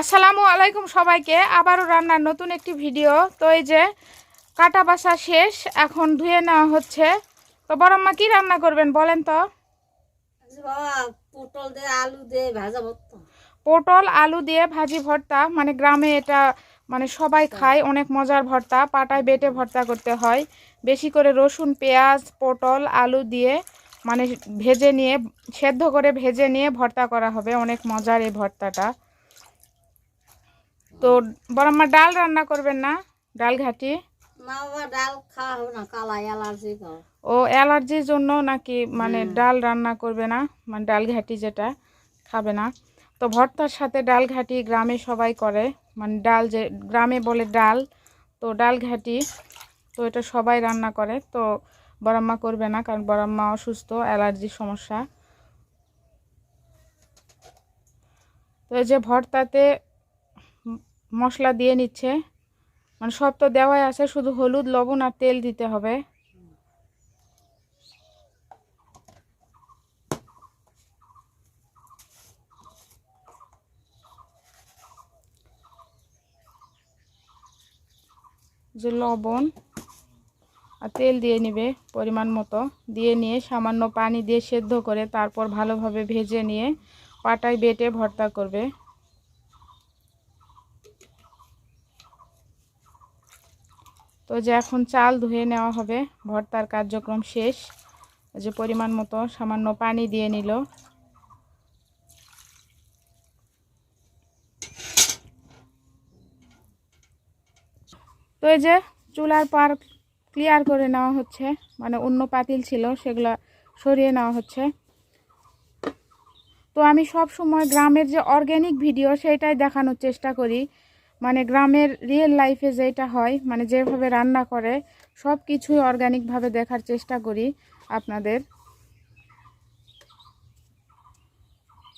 আসসালামু আলাইকুম সবাইকে। আবারও রান্নার নতুন একটি ভিডিও। তো এই যে কাটা বাসা শেষ এখন ধুয়ে নেওয়া হচ্ছে। তো বড়ম্মা কি রান্না করবেন বলেন তো? পটল দিয়ে আলু দিয়ে ভাজা ভর্তা। পটল আলু দিয়ে ভাজি ভর্তা। মানে গ্রামে এটা মানে সবাই খায় অনেক মজার ভর্তা। পাটায় বেটে ভর্তা করতে হয়। বেশি করে রসুন পেঁয়াজ পটল আলু দিয়ে মানে ভেজে নিয়ে সেদ্ধ করে ভেজে নিয়ে ভর্তা করা হবে। অনেক মজার এই ভর্তাটা। তো বড়ম্মা ডাল রান্না করবেন না? ডাল ঘাটি? বাবা ডাল খাওয়া না কালাই অ্যালার্জি ও অ্যালার্জির জন্য নাকি মানে ডাল রান্না করবে না? মানে ডাল ঘাটি যেটা খাবে না। তো ভর্তার সাথে ডাল ঘাটি গ্রামে সবাই করে। মানে ডাল যে গ্রামে বলে ডাল তো ডাল ঘাটি তো এটা সবাই রান্না করে। তো বড়াম্মা করবে না কারণ বড়াম্মা অসুস্থ অ্যালার্জির সমস্যা। তো এই যে ভর্তাতে মশলা দিয়ে নিচ্ছে। মানে সব তো দেওয়াই আছে, শুধু হলুদ, লবণ আর তেল দিতে হবে। যে লবণ আর তেল দিয়ে নেবে পরিমাণ মতো। দিয়ে নিয়ে সামান্য পানি দিয়ে সেদ্ধ করে তারপর ভালোভাবে ভেজে নিয়ে পাটায় বেটে ভর্তা করবে। তো যে এখন চাল ধুয়ে নেওয়া হবে, ভর্তার কার্যক্রম শেষ। যে পরিমাণ মতো সামান্য পানি দিয়ে নিল। তো এই যে চুলার পার ক্লিয়ার করে নেওয়া হচ্ছে মানে অন্য পাতিল ছিল সেগুলো সরিয়ে নেওয়া হচ্ছে। তো আমি সব সময় গ্রামের যে অর্গ্যানিক ভিডিও সেটাই দেখানোর চেষ্টা করি। মানে গ্রামের রিয়েল লাইফে যেটা হয় মানে যেভাবে রান্না করে সব কিছুই অর্গ্যানিকভাবে দেখার চেষ্টা করি আপনাদের।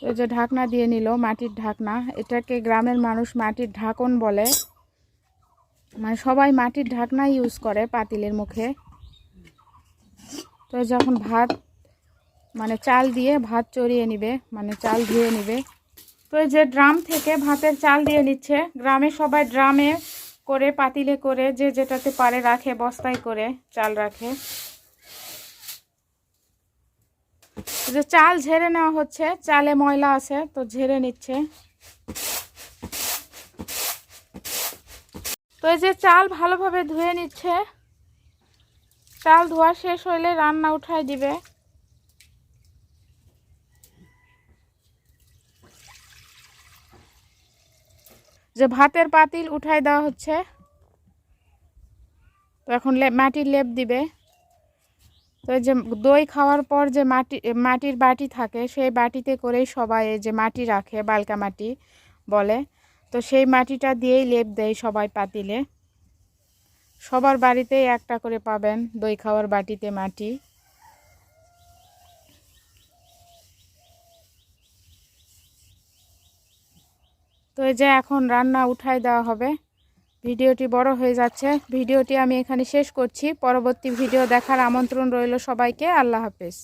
এই যে ঢাকনা দিয়ে নিল, মাটির ঢাকনা। এটাকে গ্রামের মানুষ মাটির ঢাকন বলে। মানে সবাই মাটির ঢাকনা ইউজ করে পাতিলের মুখে। তো যখন ভাত মানে চাল দিয়ে ভাত চড়িয়ে নিবে মানে চাল ধুয়ে নিবে তো এই যে ড্রাম থেকে ভাতের চাল দিয়ে নিচ্ছে, গ্রামে সবাই ড্রামে করে, পাতিলে করে, যে যেটাতে পারে রাখে, বস্তায় করে চাল রাখে। যে চাল ঝেড়ে নেওয়া হচ্ছে, চালে ময়লা আছে, তো ঝেড়ে নিচ্ছে। তো এই যে চাল ভালোভাবে ধুয়ে নিচ্ছে, চাল ধোয়া শেষ হইলে রান্না উঠায় দিবে। যে ভাতের পাতিল উঠাই দেওয়া হচ্ছে। তো এখন মাটির লেপ দিবে। তো যে দই খাওয়ার পর যে মাটি, মাটির বাটি থাকে, সেই বাটিতে করেই সবাই যে মাটি রাখে, বালকা মাটি বলে। তো সেই মাটিটা দিয়েই লেপ দেয় সবাই পাতিলে। সবার বাড়িতেই একটা করে পাবেন দই খাওয়ার বাটিতে মাটি। এই যে এখন রান্না উঠাই দেওয়া হবে। ভিডিওটি বড় হয়ে যাচ্ছে। ভিডিওটি আমি এখানে শেষ করছি। পরবর্তী ভিডিও দেখার আমন্ত্রণ রইল সবাইকে। আল্লাহ হাফেজ।